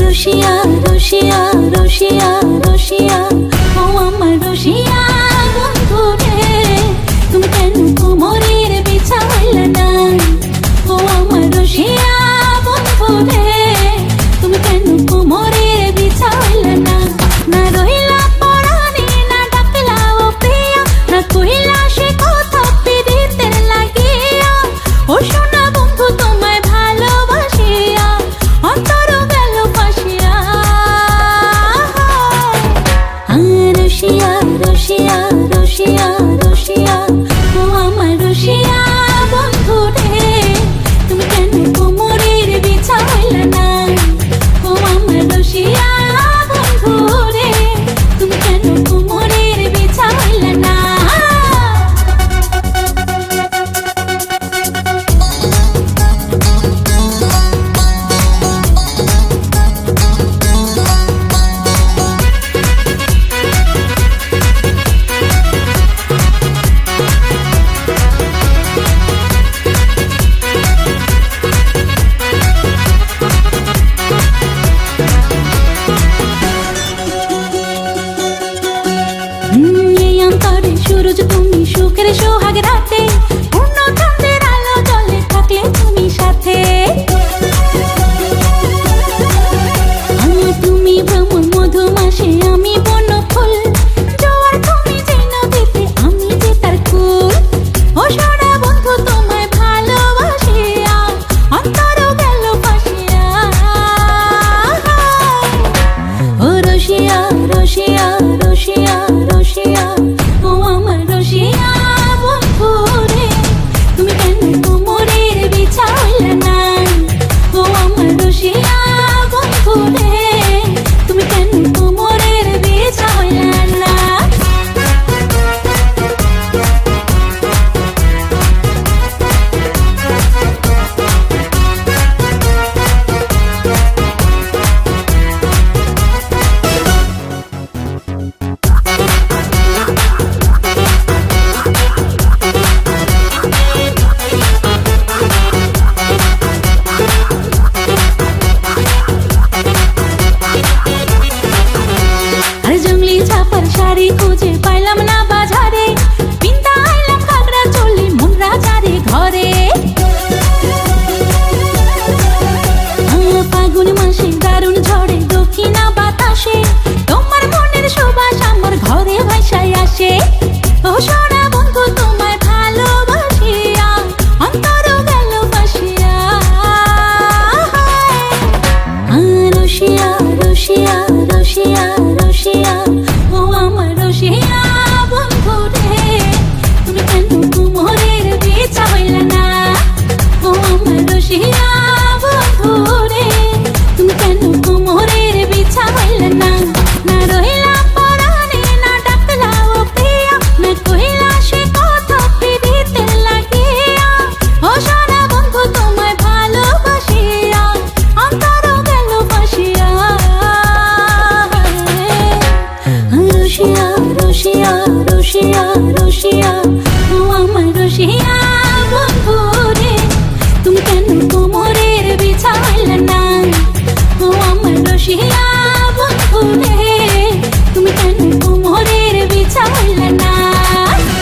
রুশিয়া রুশিয়া রুশিয়া ও আমার রুশিয়া। রোজ তুমি সুখের সোহাগ রাতে, পূর্ণ চন্দ্রের আলো জলে থাকলে তুমি সাথে। আমার তুমি ভ্রমণ মধু মাসে আমি বন ফুল। জোয়ার তুমি যে নদীতে, আমি যে তার কুল। ও সারা বন্ধু তোমায় ভালোবাসে, আর অন্তর গেল পাশে ও রশিয়া রশিয়া elogiar. রসিয়া রসিয়া